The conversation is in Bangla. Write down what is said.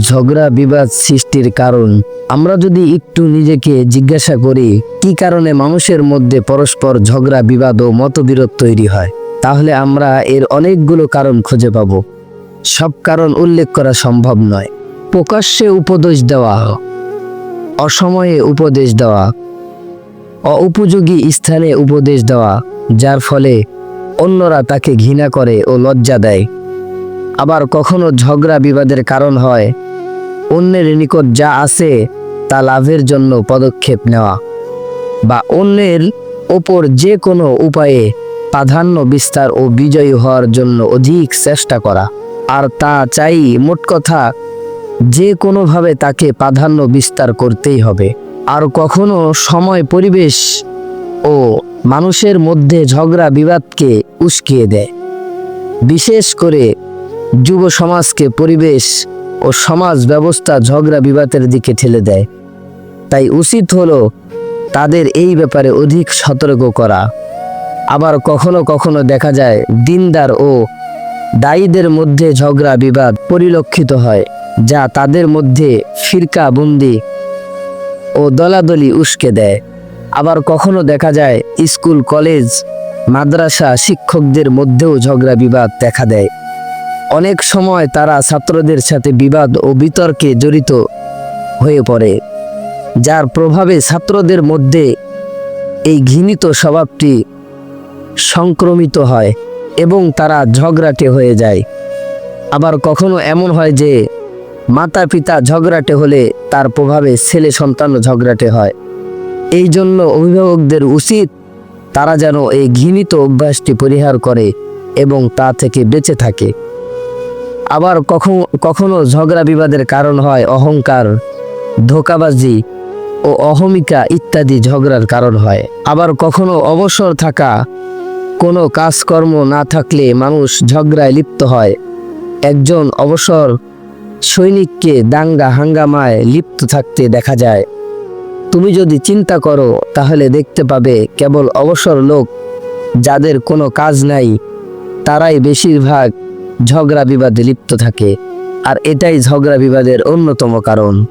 ঝগড়া বিবাদ সৃষ্টির কারণ। আমরা যদি একটু নিজেকে জিজ্ঞাসা করি, কি কারণে মানুষের মধ্যে পরস্পর ঝগড়া, বিবাদ ও মতবিরোধ তৈরি হয়, তাহলে আমরা এর অনেকগুলো কারণ খুঁজে পাব। সব কারণ উল্লেখ করা সম্ভব নয়। প্রকাশ্যে উপদেশ দেওয়া, অসময়ে উপদেশ দেওয়া, অউপযোগী স্থানে উপদেশ দেওয়া, যার ফলে অন্যরা তাকে ঘৃণা করে ও লজ্জা দেয়। আবার কখনো ঝগড়া বিবাদের কারণ হয় অন্যের নিকট যা আছে তা লাভের জন্য পদক্ষেপ নেওয়া বা অন্যের ওপর যে কোনো উপায়ে প্রাধান্য, বিস্তার ও বিজয়ী হওয়ার জন্য অধিক চেষ্টা করা। আর তা চাই মোট কথা, যে কোনোভাবে তাকে প্রাধান্য, বিস্তার করতেই হবে। আর কখনো সময়, পরিবেশ ও মানুষের মধ্যে ঝগড়া, বিবাদকে উস্কিয়ে দেয়। বিশেষ করে যুব সমাজকে পরিবেশ ও সমাজ ব্যবস্থা ঝগড়া বিবাদের দিকে ঠেলে দেয়। তাই উচিত হলো তাদের এই ব্যাপারে অধিক সতর্ক করা। আবার কখনো কখনো দেখা যায়, দিনদার ও দায়ীদের মধ্যে ঝগড়া বিবাদ পরিলক্ষিত হয়, যা তাদের মধ্যে ফিরকা বন্দি ও দলাদলি উস্কে দেয়। আবার কখনো দেখা যায়, স্কুল, কলেজ, মাদ্রাসা শিক্ষকদের মধ্যেও ঝগড়া বিবাদ দেখা দেয়। অনেক সময় তারা ছাত্রদের সাথে বিবাদ ও বিতর্কে জড়িত হয়ে পড়ে, যার প্রভাবে ছাত্রদের মধ্যে এই ঘৃণিত স্বভাবটি সংক্রমিত হয় এবং তারা ঝগড়াটে হয়ে যায়। আবার কখনো এমন হয় যে মাতা পিতা ঝগড়াটে হলে তার প্রভাবে ছেলে সন্তানও ঝগড়াটে হয়। এই জন্য অভিভাবকদের উচিত তারা যেন এই ঘৃণিত অভ্যাসটি পরিহার করে এবং তা থেকে বেঁচে থাকে। আবার কখনো কখনো ঝগড়া বিবাদের কারণ হয় অহংকার, ধোকাবাজি ও অহমিকা ইত্যাদি ঝগড়ার কারণ হয়। আবার কখনো অবসর থাকা, কোনো কাজকর্ম না থাকলে মানুষ ঝগড়ায় লিপ্ত হয়। একজন অবসর সৈনিককে দাঙ্গা হাঙ্গামায় লিপ্ত থাকতে দেখা যায়। তুমি যদি চিন্তা করো, তাহলে দেখতে পাবে কেবল অবসর লোক যাদের কোনো কাজ নাই, তারাই বেশিরভাগ ঝগড়া বিবাদে লিপ্ত থাকে। আর এটাই ঝগড়া বিবাদের অন্যতম কারণ।